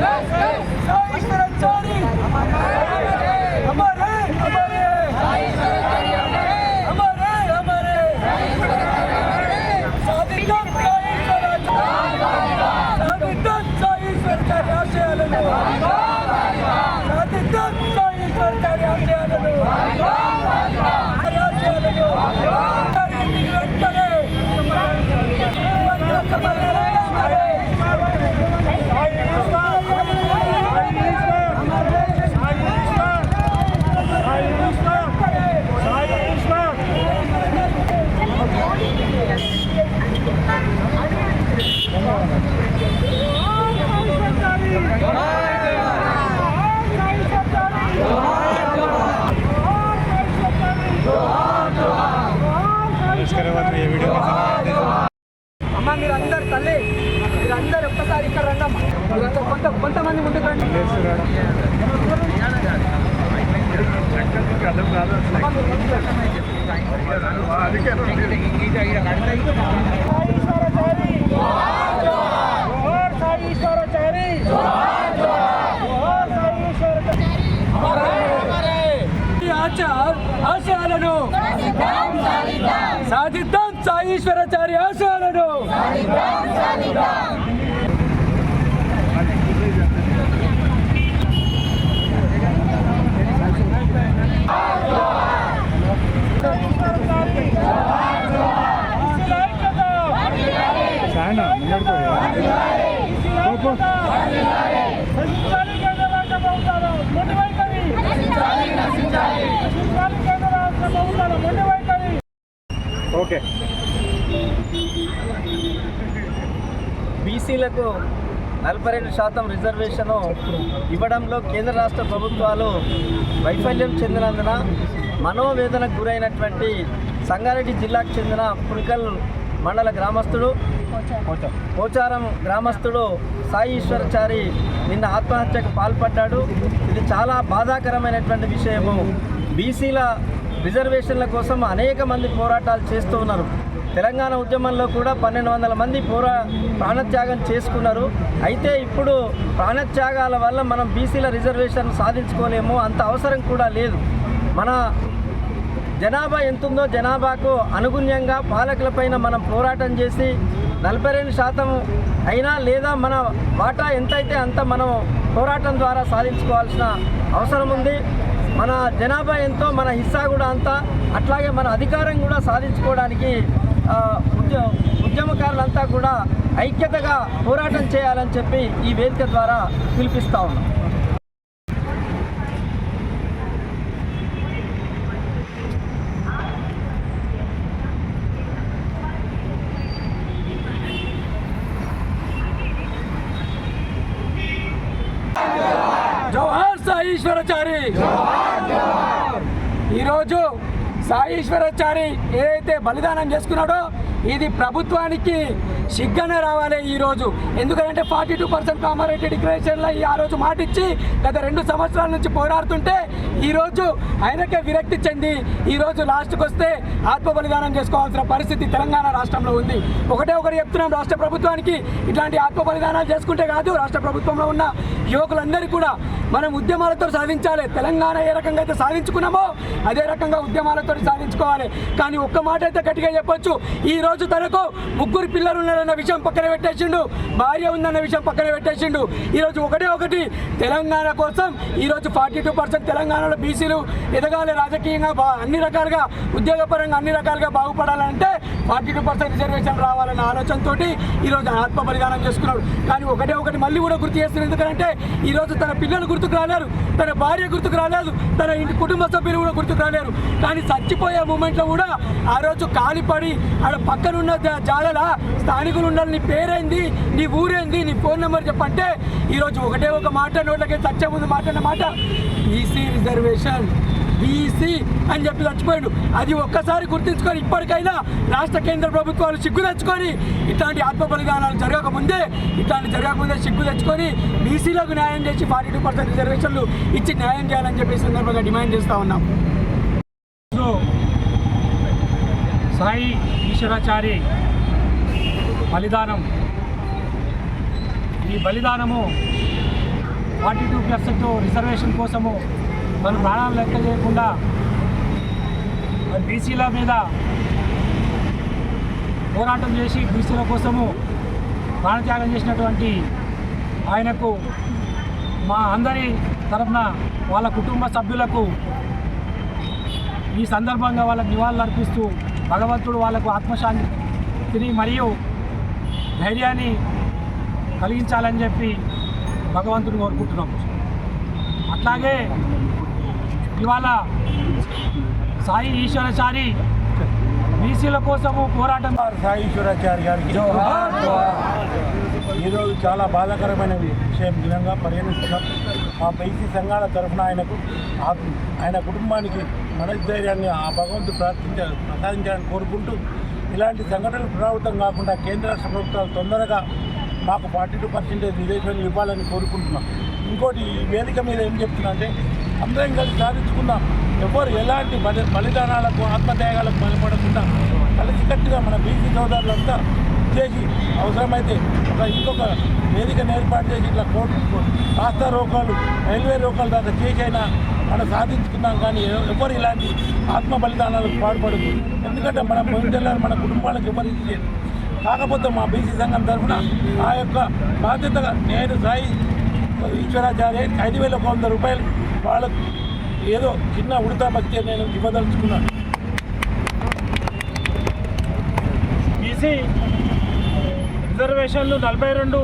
సాయి ఈశ్వరాచారి అమరే అమరే అమరే అమరే సాధిద్దాం సాయి ఈశ్వరాచారి సాధిద్దాం సాయి ఈశ్వరాచారి ఆశయాలను సాధిద్దాం సాయి ఈశ్వరాచారి ఆశయాలను ఆశయాలను ఇంటికి వెంటనే అమ్మ మీరు అందరు తల్లి మీరు అందరు ఒక్కసారి ఇక్కడ రండి అమ్మ మీరంతా కొంత కొంతమంది ముందుకు రండి అమ్మ, మీరు ముందుకు రండి. సాయీశ్వరాచార్య ఆచార్ మొండి వైఖరి సాయీశ్వరాచారి ఓకే. బీసీలకు నలభై రెండు శాతం రిజర్వేషను ఇవ్వడంలో కేంద్ర రాష్ట్ర ప్రభుత్వాలు వైఫల్యం చెందినందున మనోవేదనకు గురైనటువంటి సంగారెడ్డి జిల్లాకు చెందిన పుల్కల్ మండల గ్రామస్తుడు పోచారం గ్రామస్తుడు సాయి ఈశ్వరచారి నిన్న ఆత్మహత్యకు పాల్పడ్డాడు. ఇది చాలా బాధాకరమైనటువంటి విషయము. బీసీల రిజర్వేషన్ల కోసం అనేక మంది పోరాటాలు చేస్తూ ఉన్నారు. తెలంగాణ ఉద్యమంలో కూడా పన్నెండు వందల మంది పోరా ప్రాణత్యాగం చేసుకున్నారు. అయితే ఇప్పుడు ప్రాణత్యాగాల వల్ల మనం బీసీల రిజర్వేషన్ సాధించుకోలేము అంత అవసరం కూడా లేదు. మన జనాభా ఎంతుందో జనాభాకు అనుగుణ్యంగా పాలకులపైన మనం పోరాటం చేసి నలభై రెండు శాతం అయినా లేదా మన వాటా ఎంతైతే అంత మనం పోరాటం ద్వారా సాధించుకోవాల్సిన అవసరం ఉంది. మన జనాభా ఎంతో మన హిస్సా కూడా అంతా. అట్లాగే మన అధికారం కూడా సాధించుకోవడానికి ఉద్య ఉద్యమకారులంతా కూడా ఐక్యతగా పోరాటం చేయాలని చెప్పి ఈ వేదిక ద్వారా పిలిపిస్తూ ఉన్నాం జవహర్ సాయి ఈశ్వరాచారి ఈరోజు సాయి ఈశ్వరాచారి ఏదైతే బలిదానం చేసుకున్నాడో ఇది ప్రభుత్వానికి సిగ్గన రావాలి ఈరోజు ఎందుకంటే ఫార్టీ టూ పర్సెంట్ కామారెడ్డి డిక్లరేషన్లో ఈ ఆ రోజు మాట ఇచ్చి గత రెండు సంవత్సరాల నుంచి పోరాడుతుంటే ఈరోజు ఆయనకే విరక్తి చెంది ఈరోజు లాస్ట్కి వస్తే ఆత్మ బలిదానం చేసుకోవాల్సిన పరిస్థితి తెలంగాణ రాష్ట్రంలో ఉంది. ఒకటే ఒకటి చెప్తున్నాం రాష్ట్ర ప్రభుత్వానికి ఇట్లాంటి ఆత్మ బలిదానాలు చేసుకుంటే కాదు రాష్ట్ర ప్రభుత్వంలో ఉన్న యువకులందరికీ కూడా మనం ఉద్యమాలతో సాధించాలి. తెలంగాణ ఏ రకంగా అయితే సాధించుకున్నామో అదే రకంగా ఉద్యమాలతో సాధించుకోవాలి. కానీ ఒక్క మాట అయితే గట్టిగా చెప్పొచ్చు. ఈ రోజు తనకు ముగ్గురు పిల్లలు ఉన్నారన్న విషయం పక్కన పెట్టేసిండు. భార్య ఉందన్న విషయం పక్కన పెట్టేసిండు. ఈ రోజు ఒకటే ఒకటి తెలంగాణ కోసం ఈ రోజు ఫార్టీ టూ పర్సెంట్ తెలంగాణలో బీసీలు ఎదగాలి. రాజకీయంగా బా అన్ని రకాలుగా ఉద్యోగపరంగా అన్ని రకాలుగా బాగుపడాలంటే ఫార్టీ టూ పర్సెంట్ రిజర్వేషన్ రావాలన్న ఆలోచనతో ఈరోజు ఆత్మ బలిదానం చేసుకున్నాడు కానీ ఒకటే ఒకటి మళ్ళీ కూడా గుర్తు చేస్తున్నారు. ఎందుకంటే ఈరోజు తన పిల్లలు గుర్తుకు రాలేరు తన భార్య గుర్తుకు రాలేదు తన ఇంటి కుటుంబ సభ్యులు కూడా గుర్తుకు రాలేరు. కానీ చచ్చిపోయే మూమెంట్లో కూడా ఆ రోజు కాలిపడి ఆడ పక్కనున్న జా- జాలల స్థానికులు ఉండాలి నీ పేరేంది? నీ ఊరేంది? నీ ఫోన్ నెంబర్ చెప్పంటే ఈరోజు ఒకటే ఒక మాట నోట్లకి చచ్చే ముందు మాట్లాడిన మాట బీసీ రిజర్వేషన్ బీసీ అని చెప్పి చచ్చిపోయాడు. అది ఒక్కసారి గుర్తించుకొని ఇప్పటికైనా రాష్ట్ర కేంద్ర ప్రభుత్వాలు సిగ్గు తెచ్చుకొని ఇట్లాంటి ఆత్మ బలిదానాలు జరగకముందే ఇట్లాంటి జరగకముందే సిగ్గు తెచ్చుకొని బీసీలకు న్యాయం చేసి ఫార్టీ టూ పర్సెంట్ రిజర్వేషన్లు ఇచ్చి న్యాయం చేయాలని చెప్పి సందర్భంగా డిమాండ్ చేస్తూ ఉన్నాం. సాయి ఈశ్వరాచారి బలిదానం. ఈ బలిదానము ఫార్టీ టూ పర్సెంట్ రిజర్వేషన్ కోసము మన ప్రాణాలు లెక్క చేయకుండా బీసీల మీద పోరాటం చేసి బీసీల కోసము ప్రాణత్యాగం చేసినటువంటి ఆయనకు మా అందరి తరఫున వాళ్ళ కుటుంబ సభ్యులకు ఈ సందర్భంగా వాళ్ళకు నివాళులు అర్పిస్తూ భగవంతుడు వాళ్ళకు ఆత్మశాంతిని మరియు ధైర్యాన్ని కలిగించాలని చెప్పి భగవంతుని కోరుకుంటున్నాం. అట్లాగే ఇవాళ సాయి ఈశ్వరచారి బీసీల కోసము పోరాటం సాయి ఈశ్వరాచారి గారికి ఈరోజు చాలా బాధాకరమైన విషయం విధంగా పరిగణిస్తున్నాం. ఆ బైసీ సంఘాల తరఫున ఆయనకు ఆ- ఆయన కుటుంబానికి మనోధైర్యాన్ని ఆ భగవంతుడు ప్రార్థించ ప్రసాదించాలని కోరుకుంటూ ఇలాంటి సంఘటనలు పునరావృతం కాకుండా కేంద్ర రాష్ట్ర ప్రభుత్వాలు తొందరగా మాకు ఫార్టీ టూ పర్సెంటేజ్ రిజర్వేషన్లు ఇవ్వాలని కోరుకుంటున్నాం. ఇంకోటి ఈ వేదిక మీద ఏం చెప్తున్నా అంటే అందరం కలిసి సాధించుకుందాం ఎవరు ఎలాంటి బలి బలిదానాలకు ఆత్మత్యాగాలకు బలపడకుండా కలిసికట్టుగా మన బీసీ సోదరులంతా చేసి అవసరమైతే ఒక ఇంకొక వేదికను ఏర్పాటు చేసి ఇట్లా కోర్టు రాస్తా రోకాలు రైల్వే రోకాలు దాకా చేసైనా మనం సాధించుకున్నాం కానీ ఎవరు ఇలాంటి ఆత్మ బలిదానాలకు పాడుపడదు ఎందుకంటే మన పొందెళ్ళారు మన కుటుంబాలకు ఎవరు ఇచ్చేది? కాకపోతే మా బీసీ సంఘం తరఫున ఆ యొక్క బాధ్యతగా నేను సాయి ఈశ్వరాచార్య ఐదు వేల ఒక వంద రూపాయలు వాళ్ళకు ఏదో చిన్న ఉడతా భక్తి నేను ఇవ్వదలుచుకున్నాను. బీసీ రిజర్వేషన్లు నలభై రెండు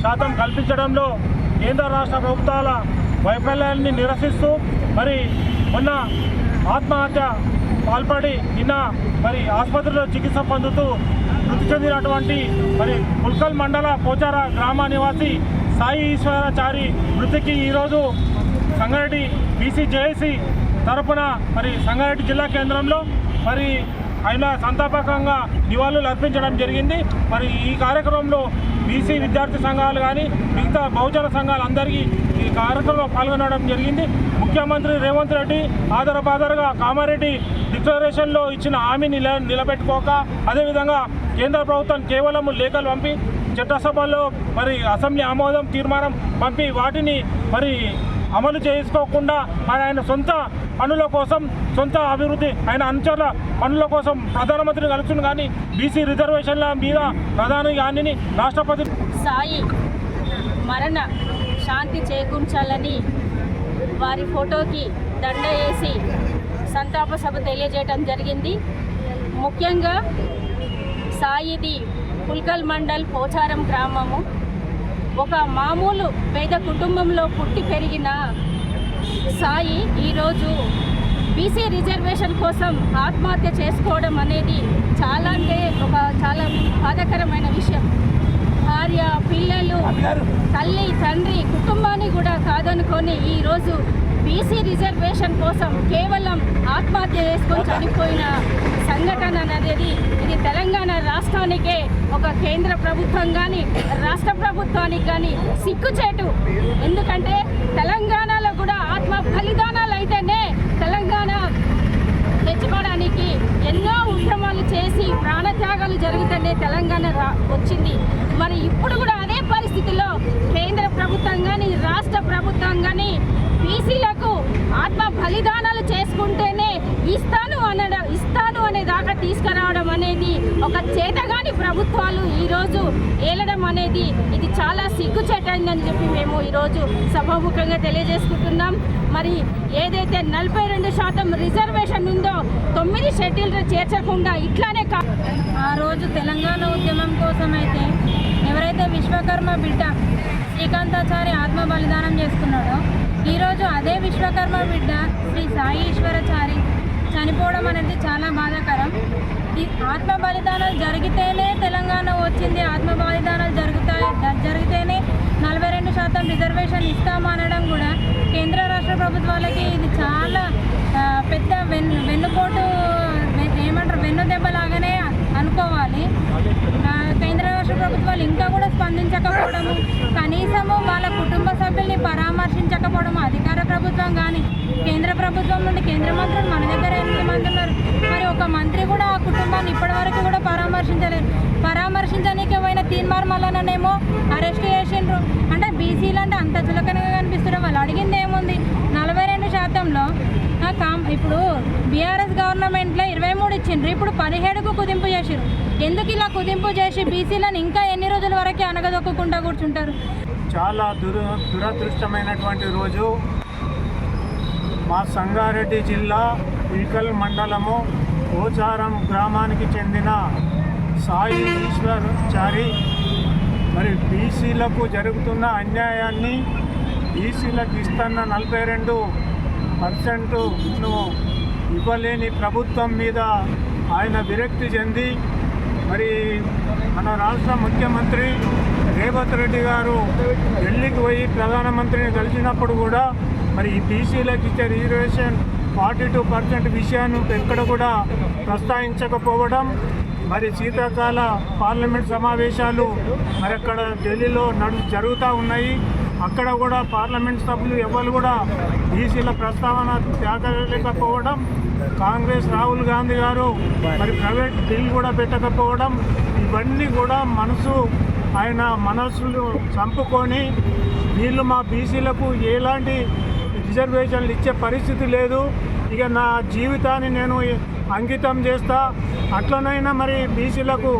శాతం కల్పించడంలో కేంద్ర రాష్ట్ర ప్రభుత్వాల వైఫల్యాన్ని నిరసిస్తూ మరి మొన్న ఆత్మహత్య పాల్పడి నిన్న మరి ఆసుపత్రిలో చికిత్స పొందుతూ మృతి చెందినటువంటి మరి పుల్కల్ మండల పోచార గ్రామ నివాసి సాయి ఈశ్వరాచారి మృతికి ఈరోజు సంగారెడ్డి బీసీ జేఏసీ తరపున మరి సంగారెడ్డి జిల్లా కేంద్రంలో మరి ఆయన సంతాపకంగా నివాళులు అర్పించడం జరిగింది. మరి ఈ కార్యక్రమంలో బీసీ విద్యార్థి సంఘాలు కానీ మిగతా బహుజన సంఘాలు అందరికీ ఈ కార్యక్రమంలో పాల్గొనడం జరిగింది. ముఖ్యమంత్రి రేవంత్ రెడ్డి ఆధారపాధారగా కామారెడ్డి డిక్లరేషన్లో ఇచ్చిన హామీని నిలబెట్టుకోక అదేవిధంగా కేంద్ర ప్రభుత్వం కేవలం లేఖలు పంపి చట్టసభలో మరి అసెంబ్లీ ఆమోదం తీర్మానం పంపి వాటిని మరి అమలు చేసుకోకుండా మరి ఆయన సొంత పనుల కోసం సొంత అభివృద్ధి ఆయన అనుచరుల పనుల కోసం ప్రధానమంత్రిని కలుస్తుంది కానీ బీసీ రిజర్వేషన్ల మీద ప్రధాని గాంధీని రాష్ట్రపతి సాయి మరణ శాంతి చేకూర్చాలని వారి ఫోటోకి దండ వేసి సంతాప సభ తెలియజేయడం జరిగింది. ముఖ్యంగా సాయిది పుల్కల్ మండల్ పోచారం గ్రామము. ఒక మామూలు పేద కుటుంబంలో పుట్టి పెరిగిన సాయి ఈరోజు బీసీ రిజర్వేషన్ కోసం ఆత్మహత్య చేసుకోవడం అనేది చాలా అంటే ఒక చాలా బాధాకరమైన విషయం. భార్య పిల్లలు తల్లి తండ్రి కుటుంబాన్ని కూడా కాదనుకొని ఈరోజు బీసీ రిజర్వేషన్ కోసం కేవలం ఆత్మహత్య చేసుకొని చనిపోయిన సంఘటన అనేది ఇది తెలంగాణ రాష్ట్రానికే ఒక కేంద్ర ప్రభుత్వం కానీ రాష్ట్ర ప్రభుత్వానికి కానీ సిగ్గుచేటు. ఎందుకంటే తెలంగాణలో కూడా ఆత్మ బలిదానాలు అయితేనే తెలంగాణ తెచ్చుకోవడానికి ఎన్నో ఉద్యమాలు చేసి ప్రాణత్యాగాలు జరుగుతూనే తెలంగాణ రా వచ్చింది. మరి ఇప్పుడు కూడా పరిస్థితుల్లో కేంద్ర ప్రభుత్వం కానీ రాష్ట్ర ప్రభుత్వం కానీ బీసీలకు ఆత్మ బలిదానాలు చేసుకుంటేనే ఇస్తాను అనడం ఇస్తాను అనే దాకా తీసుకురావడం అనేది ఒక చేతగాని ప్రభుత్వాలు ఈరోజు ఏలడం అనేది ఇది చాలా సిగ్గుచేటైందని చెప్పి మేము ఈరోజు సభాముఖంగా తెలియజేసుకుంటున్నాం. మరి ఏదైతే నలభై రెండు శాతం రిజర్వేషన్ ఉందో తొమ్మిది షెడ్యూల్ చేర్చకుండా ఇట్లానే కా ఆ రోజు తెలంగాణ ఉద్యమం కోసం అయితే ఎవరైతే విశ్వకర్మ బిడ్డ శ్రీకాంతాచారి ఆత్మ బలిదానం చేసుకున్నాడో ఈరోజు అదే విశ్వకర్మ బిడ్డ శ్రీ సాయి ఈశ్వరచారి చనిపోవడం అనేది చాలా బాధాకరం. ఈ ఆత్మ బలిదానాలు జరిగితేనే తెలంగాణ వచ్చింది ఆత్మ బలిదానాలు జరుగుతాయి జరిగితేనే నలభై రెండు శాతం రిజర్వేషన్ ఇస్తామనడం కూడా కేంద్ర రాష్ట్ర ప్రభుత్వాలకి ఇది చాలా పెద్ద వెన్ను వెన్నుపోటు ఏమంటారు వెన్నుదెబ్బలాగానే అనుకోవాలి. ప్రభుత్వాలు ఇంకా కూడా స్పందించకపోవడము కనీసము వాళ్ళ కుటుంబ సభ్యుల్ని పరామర్శించకపోవడము అధికార ప్రభుత్వం కానీ కేంద్ర ప్రభుత్వం నుండి కేంద్ర మంత్రులు మన దగ్గర ఎనిమిది మంది ఉన్నారు మరి ఒక మంత్రి కూడా ఆ కుటుంబాన్ని ఇప్పటివరకు కూడా పరామర్శించలేరు పరామర్శించడానికి ఏమైనా తీర్మార్ మల్లననేమో అరెస్ట్ చేసిండ్రు. అంటే బీసీలు అంటే అంత చులకనగా కనిపిస్తున్నారు. వాళ్ళు అడిగింది ఏముంది? నలభై రెండు శాతంలో కామ్ ఇప్పుడు బీఆర్ఎస్ గవర్నమెంట్లో ఇప్పుడు పదిహేడుకు కుదింపు చేసిరు ఎందుకు ఇలా కుదింపు చేసి బీసీలను ఇంకా ఎన్ని రోజుల వరకు అనగదొక్కకుండా కూర్చుంటారు? చాలా దుర దురదృష్టమైనటువంటి రోజు. మా సంగారెడ్డి జిల్లా ఈకల్ మండలము ఓచారం గ్రామానికి చెందిన సాయి ఈశ్వర్ చారి మరి బీసీలకు జరుగుతున్న అన్యాయాన్ని బీసీలకు ఇస్తున్న నలభై రెండు పర్సెంట్ను ఇవ్వలేని ప్రభుత్వం మీద ఆయన విరక్తి చెంది మరి మన రాష్ట్ర ముఖ్యమంత్రి రేవంత్ రెడ్డి గారు ఢిల్లీకి పోయి ప్రధానమంత్రిని కలిసినప్పుడు కూడా మరి ఈ బీసీలకు ఇచ్చే రిజర్వేషన్ ఫార్టీ టూ పర్సెంట్ విషయాన్ని ఎక్కడ కూడా ప్రస్తావించకపోవడం మరి శీతాకాల పార్లమెంట్ సమావేశాలు మరి అక్కడ ఢిల్లీలో నడు జరుగుతూ ఉన్నాయి. అక్కడ కూడా పార్లమెంట్ సభ్యులు ఎవరు కూడా బీసీల ప్రస్తావన త్యాగలేకపోవడం కాంగ్రెస్ రాహుల్ గాంధీ గారు మరి ప్రైవేట్ బిల్ కూడా పెట్టకపోవడం ఇవన్నీ కూడా మనసు ఆయన మనసులు చంపుకొని వీళ్ళు మా బీసీలకు ఎలాంటి రిజర్వేషన్లు ఇచ్చే పరిస్థితి లేదు. ఇక నా జీవితాన్ని నేను అంకితం చేస్తా. అట్లనైనా మరి బీసీలకు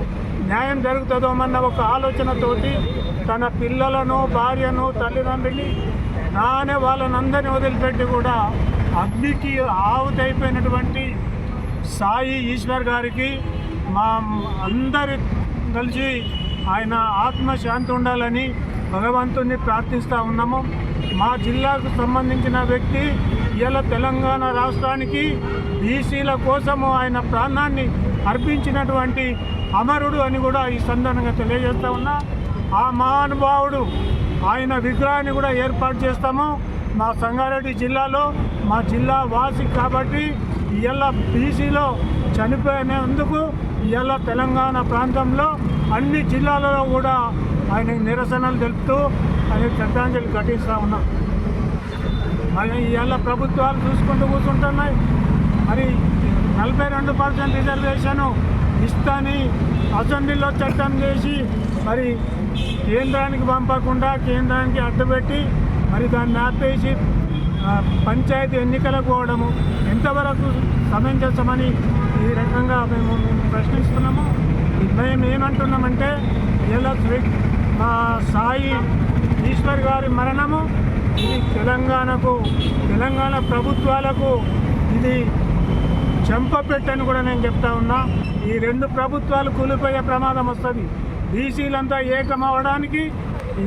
న్యాయం జరుగుతుందో అన్న ఒక ఆలోచనతోటి తన పిల్లలను భార్యను తల్లిదండ్రులని నానే వాళ్ళనందరినీ వదిలిపెట్టి కూడా అగ్నికి ఆవుతైపోయినటువంటి సాయి ఈశ్వర్ గారికి మా అందరి కలిసి ఆయన ఆత్మశాంతి ఉండాలని భగవంతుని ప్రార్థిస్తూ ఉన్నాము. మా జిల్లాకు సంబంధించిన వ్యక్తి ఇవాళ తెలంగాణ రాష్ట్రానికి బీసీల కోసము ఆయన ప్రాణాన్ని అర్పించినటువంటి అమరుడు అని కూడా ఈ సందర్భంగా తెలియజేస్తా ఉన్నా. ఆ మహానుభావుడు ఆయన విగ్రహాన్ని కూడా ఏర్పాటు చేస్తాము. మా సంగారెడ్డి జిల్లాలో మా జిల్లా వాసి కాబట్టి ఇవాళ బీసీలో చనిపోయినందుకు ఇవాళ తెలంగాణ ప్రాంతంలో అన్ని జిల్లాలలో కూడా ఆయన నిరసనలు తెలుపుతూ ఆయన శ్రద్ధాంజలి ఘటిస్తూ ఉన్నాం. మరి ఇవాళ ప్రభుత్వాలు చూసుకుంటూ కూర్చుంటున్నాయి. మరి నలభై రెండు పర్సెంట్ రిజర్వేషను ఇస్తాని అసెంబ్లీలో చట్టం చేసి మరి కేంద్రానికి పంపకుండా కేంద్రానికి అడ్డుపెట్టి మరి దాన్ని ఆపేసి పంచాయతీ ఎన్నికలకు పోవడము. ఎంతవరకు సమంజసమని ఈ రకంగా మేము మేము ప్రశ్నిస్తున్నాము. మేము ఏమంటున్నామంటే ఇలా మా సాయి ఈశ్వర్ గారి మరణము ఇది తెలంగాణకు తెలంగాణ ప్రభుత్వాలకు ఇది చెంపపెట్టని కూడా నేను చెప్తా ఉన్నా. ఈ రెండు ప్రభుత్వాలు కూలిపోయే ప్రమాదం వస్తుంది. బీసీలంతా ఏకమవడానికి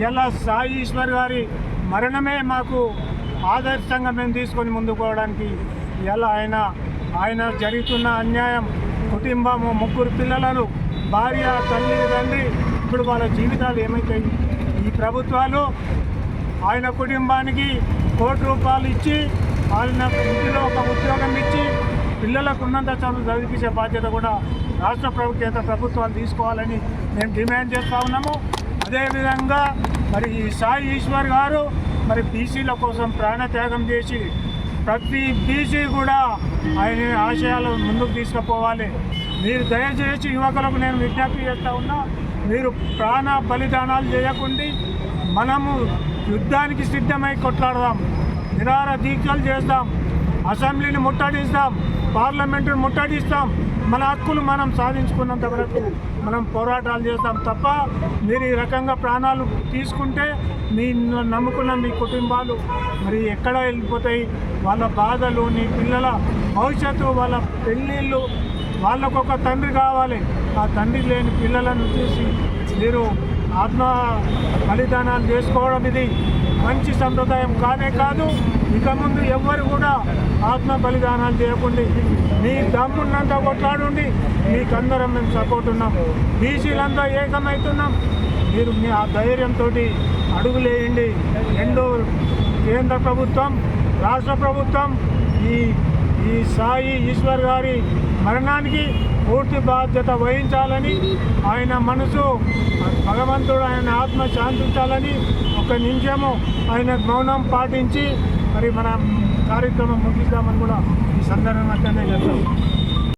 ఇలా సాయి ఈశ్వర్ గారి మరణమే మాకు ఆదర్శంగా మేము తీసుకొని ముందుకు పోవడానికి ఇలా ఆయన ఆయన జరుగుతున్న అన్యాయం కుటుంబము ముగ్గురు పిల్లలను భార్య తల్లి తండ్రి ఇప్పుడు వాళ్ళ జీవితాలు ఏమవుతాయి ఈ ప్రభుత్వాలు ఆయన కుటుంబానికి కోటి రూపాయలు ఇచ్చి ఆయన ఇంటిలో ఒక ఉద్యోగం ఇచ్చి పిల్లలకు ఉన్నంత చదువు చదివించే బాధ్యత కూడా రాష్ట్ర ప్రభుత్వ ప్రభుత్వాలు తీసుకోవాలని మేము డిమాండ్ చేస్తూ ఉన్నాము. అదేవిధంగా మరి ఈ సాయి ఈశ్వర్ గారు మరి బీసీల కోసం ప్రాణత్యాగం చేసి ప్రతి బీసీ కూడా ఆయన ఆశయాలు ముందుకు తీసుకుపోవాలి. మీరు దయచేసి యువకులకు నేను విజ్ఞప్తి చేస్తూ ఉన్నా మీరు ప్రాణ బలిదానాలు చేయకుండా మనము యుద్ధానికి సిద్ధమై కొట్లాడదాం. నిరార దీక్షలు చేస్తాం. అసెంబ్లీని ముట్టడిస్తాం. పార్లమెంటును ముట్టడిస్తాం. మన హక్కులు మనం సాధించుకున్నంత వరకు మనం పోరాటాలు చేస్తాం తప్ప మీరు ఈ రకంగా ప్రాణాలు తీసుకుంటే మీ నమ్ముకున్న మీ కుటుంబాలు మరి ఎక్కడ వెళ్ళిపోతాయి? వాళ్ళ బాధలు నీ పిల్లల భవిష్యత్తు వాళ్ళ పెళ్ళిళ్ళు వాళ్ళకు ఒక తండ్రి కావాలి. ఆ తండ్రి లేని పిల్లలను చూసి మీరు ఆత్మ బలిదానాలు చేసుకోవడం ఇది. మంచి సంప్రదాయం కానే కాదు ఇక ముందు ఎవ్వరు కూడా ఆత్మ బలిదానాలు చేయకుండా మీ దమ్మున్నంతా కొట్లాడుండి మీకందరం మేము సపోర్ట్ ఉన్నాం. బీసీలంతా ఏకమవుతున్నాం. మీరు మీ ఆ ధైర్యంతో అడుగులేయండి. రెండో కేంద్ర ప్రభుత్వం రాష్ట్ర ప్రభుత్వం ఈ ఈ సాయి ఈశ్వర్ గారి మరణానికి పూర్తి బాధ్యత వహించాలని ఆయన మనసు భగవంతుడు ఆయన ఆత్మ శాంతించాలని ఒక నిమిషము ఆయన మౌనం పాటించి మరి మన కార్యక్రమం ముగిద్దామని కూడా ఈ సందర్భంగా చెప్తాం